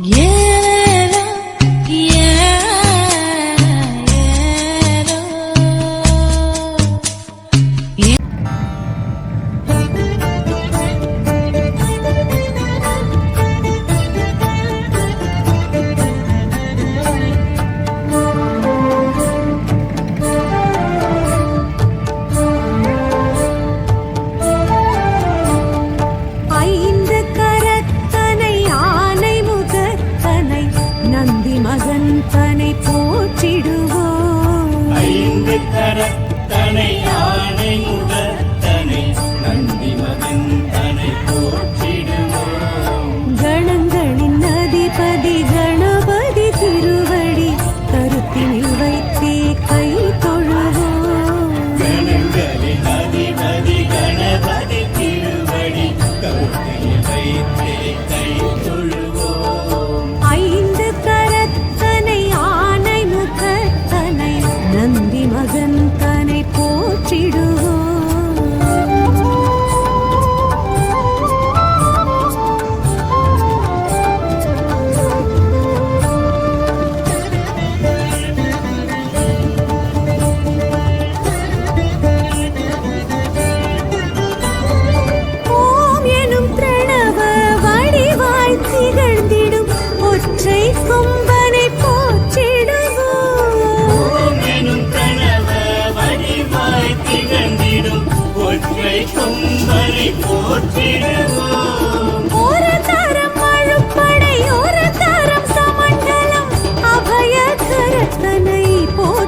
夜。கரத்தனை போற்றிடுவோம். ஐந்து கரத்தனை ஆணை முதல்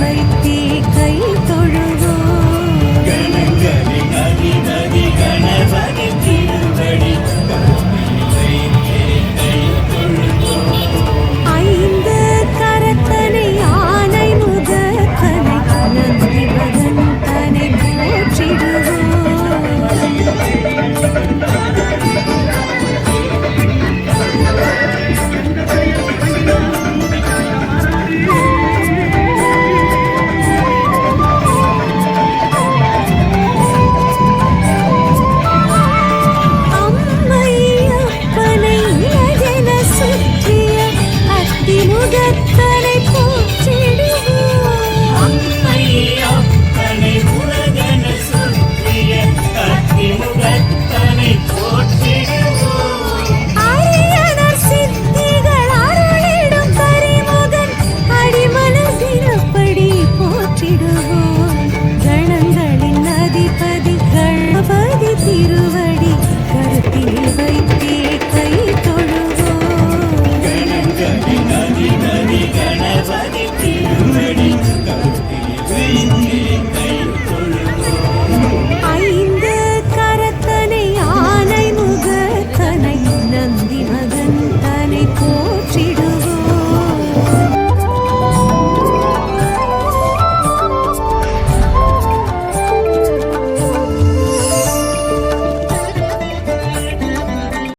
வைத்தி கை தொழு you.